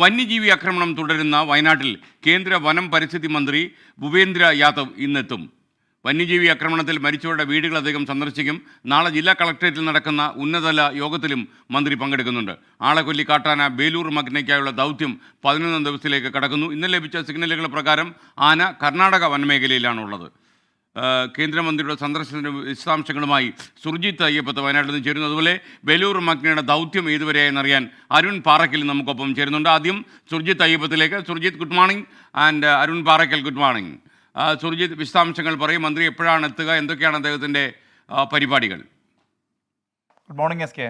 വന്യജീവി ആക്രമണം തുടരുന്ന വയനാട്ടിൽ കേന്ദ്ര വനം പരിസ്ഥിതി മന്ത്രി ഭൂപേന്ദ്ര യാദവ് ഇന്നെത്തും. വന്യജീവി ആക്രമണത്തിൽ മരിച്ചവരുടെ വീടുകൾ അദ്ദേഹം സന്ദർശിക്കും. നാളെ ജില്ലാ കളക്ടറേറ്റിൽ നടക്കുന്ന ഉന്നതതല യോഗത്തിലും മന്ത്രി പങ്കെടുക്കുന്നുണ്ട്. ആളെക്കൊല്ലി കാട്ടാന ബേലൂർ മഗ്നയ്ക്കായുള്ള ദൗത്യം പതിനൊന്നാം ദിവസത്തിലേക്ക് കടക്കുന്നു. ഇന്നലെ ലഭിച്ച സിഗ്നലുകൾ പ്രകാരം ആന കർണാടക വനമേഖലയിലാണുള്ളത്. കേന്ദ്രമന്ത്രിയുടെ സന്ദർശന വിശദാംശങ്ങളുമായി സുർജിത്ത് അയ്യപ്പത്ത് വയനാട്ടിൽ നിന്ന് ചേരുന്നു. അതുപോലെ ബലൂർ മഗ്നയുടെ ദൗത്യം ഏതുവരെയെന്നറിയാൻ അരുൺ പാറയ്ക്കൽ നമുക്കൊപ്പം ചേരുന്നുണ്ട്. ആദ്യം Surjith അയ്യപ്പത്തിലേക്ക്. Surjith good morning and Arun Parakkal good morning Surjith വിശദാംശങ്ങൾ പറയും. മന്ത്രി എപ്പോഴാണ് എത്തുക? എന്തൊക്കെയാണ് അദ്ദേഹത്തിന്റെ പരിപാടികൾ? Good morning S K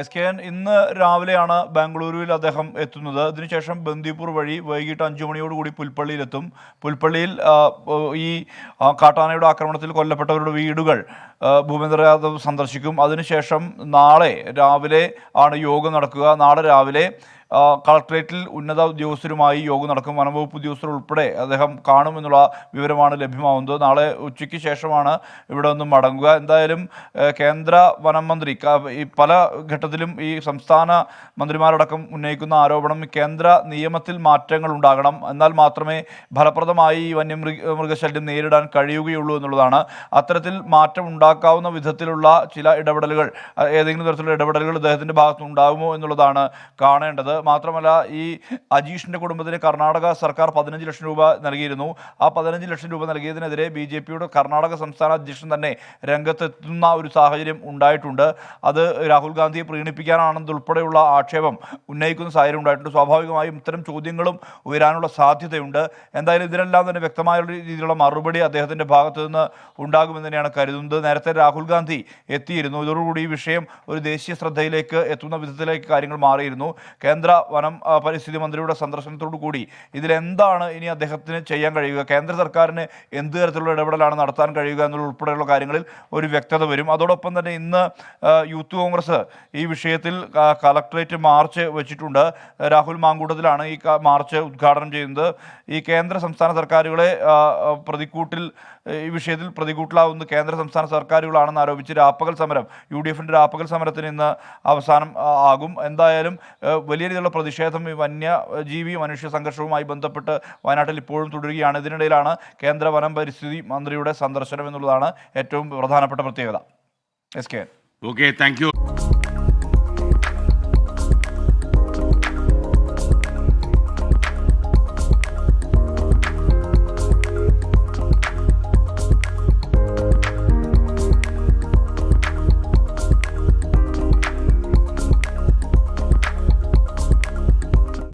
S K N ഇന്ന് രാവിലെയാണ് ബാംഗ്ലൂരുവിൽ അദ്ദേഹം എത്തുന്നത്. അതിനുശേഷം ബന്ദിപ്പൂർ വഴി വൈകിട്ട് അഞ്ചു മണിയോടുകൂടി പുൽപ്പള്ളിയിലെത്തും. പുൽപ്പള്ളിയിൽ ഈ കാട്ടാനയുടെ ആക്രമണത്തിൽ കൊല്ലപ്പെട്ടവരുടെ വീടുകൾ ഭൂപേന്ദ്ര യാദവ് സന്ദർശിക്കും. അതിനുശേഷം നാളെ രാവിലെ ആണ് യോഗം നടക്കുക. നാളെ രാവിലെ കളക്ട്രേറ്റിൽ ഉന്നത ഉദ്യോഗസ്ഥരുമായി യോഗം നടക്കും. വനംവകുപ്പ് ഉദ്യോഗസ്ഥർ ഉൾപ്പെടെ അദ്ദേഹം കാണുമെന്നുള്ള വിവരമാണ് ലഭ്യമാവുന്നത് നാളെ ഉച്ചയ്ക്ക് ശേഷമാണ് ഇവിടെ നിന്ന് മടങ്ങുക. എന്തായാലും കേന്ദ്ര വനം മന്ത്രി പല ഘട്ടത്തിലും ഈ സംസ്ഥാന മന്ത്രിമാരടക്കം ഉന്നയിക്കുന്ന ആരോപണം കേന്ദ്ര നിയമത്തിൽ മാറ്റങ്ങൾ ഉണ്ടാകണം. എന്നാൽ മാത്രമേ ഫലപ്രദമായി ഈ വന്യമൃഗ മൃഗശല്യം നേരിടാൻ കഴിയുകയുള്ളൂ എന്നുള്ളതാണ്. അത്തരത്തിൽ മാറ്റം ഉണ്ടാക്കാവുന്ന വിധത്തിലുള്ള ചില ഇടപെടലുകൾ ഏതെങ്കിലും തരത്തിലുള്ള ഇടപെടലുകൾ അദ്ദേഹത്തിന്റെ ഭാഗത്തുനിന്ന് ഉണ്ടാകുമോ എന്നുള്ളതാണ് കാണേണ്ടത്. മാത്രമല്ല ഈ അജീഷിന്റെ കുടുംബത്തിന് കർണാടക സർക്കാർ പതിനഞ്ച് ലക്ഷം രൂപ നൽകിയിരുന്നു. ആ പതിനഞ്ച് ലക്ഷം രൂപ നൽകിയതിനെതിരെ ബി ജെ പിയുടെ കർണാടക സംസ്ഥാന അധ്യക്ഷൻ തന്നെ രംഗത്തെത്തുന്ന ഒരു സാഹചര്യം ഉണ്ടായിട്ടുണ്ട്. അത് രാഹുൽ ഗാന്ധിയെ പ്രീണിപ്പിക്കാനാണെന്നുൾപ്പെടെയുള്ള ആക്ഷേപം ഉന്നയിക്കുന്ന സാഹചര്യം ഉണ്ടായിട്ടുണ്ട്. സ്വാഭാവികമായും ഇത്തരം ചോദ്യങ്ങളും ഉയരാനുള്ള സാധ്യതയുണ്ട്. എന്തായാലും ഇതിനെല്ലാം തന്നെ വ്യക്തമായ രീതിയിലുള്ള മറുപടി അദ്ദേഹത്തിന്റെ ഭാഗത്തു നിന്ന് ഉണ്ടാകുമെന്ന് തന്നെയാണ് കരുതുന്നത്. നേരത്തെ രാഹുൽ ഗാന്ധി എത്തിയിരുന്നു. ഇതോടുകൂടി ഈ വിഷയം ഒരു ദേശീയ ശ്രദ്ധയിലേക്ക് എത്തുന്ന വിധത്തിലേക്ക് കാര്യങ്ങൾ മാറിയിരുന്നു. കേന്ദ്ര വനം പരിസ്ഥിതി മന്ത്രിയുടെ സന്ദർശനത്തോടു കൂടി ഇതിലെന്താണ് ഇനി അദ്ദേഹത്തിന് ചെയ്യാൻ കഴിയുക? കേന്ദ്ര സർക്കാരിന് എന്ത് തരത്തിലുള്ള ഇടപെടലാണ് നടത്താൻ കഴിയുക എന്നുള്ള ഉൾപ്പെടെയുള്ള കാര്യങ്ങളിൽ ഒരു വ്യക്തത വരും. അതോടൊപ്പം തന്നെ ഇന്ന് യൂത്ത് കോൺഗ്രസ് ഈ വിഷയത്തിൽ കളക്ടറേറ്റ് മാർച്ച് വെച്ചിട്ടുണ്ട്. രാഹുൽ മാങ്കൂട്ടത്തിലാണ് ഈ മാർച്ച് ഉദ്ഘാടനം ചെയ്യുന്നത്. ഈ കേന്ദ്ര സംസ്ഥാന സർക്കാരുകളെ പ്രതിക്കൂട്ടിൽ ഈ വിഷയത്തിൽ പ്രതികൂട്ടിലാവുന്ന കേന്ദ്ര സംസ്ഥാന സർക്കാരുകളാണെന്ന് ആരോപിച്ച് രാപ്പകൽ സമരം യു ഡി എഫിന്റെ രാപ്പകൽ സമരത്തിന് ഇന്ന് അവസാനം ആകും. എന്തായാലും വലിയ രീതിയിലുള്ള പ്രതിഷേധം ഈ വന്യജീവി മനുഷ്യ സംഘർഷവുമായി ബന്ധപ്പെട്ട് വയനാട്ടിൽ ഇപ്പോഴും തുടരുകയാണ്. ഇതിനിടയിലാണ് കേന്ദ്ര വനം പരിസ്ഥിതി മന്ത്രിയുടെ സന്ദർശനം എന്നുള്ളതാണ് ഏറ്റവും പ്രധാനപ്പെട്ട പ്രത്യേകത. S K okay thank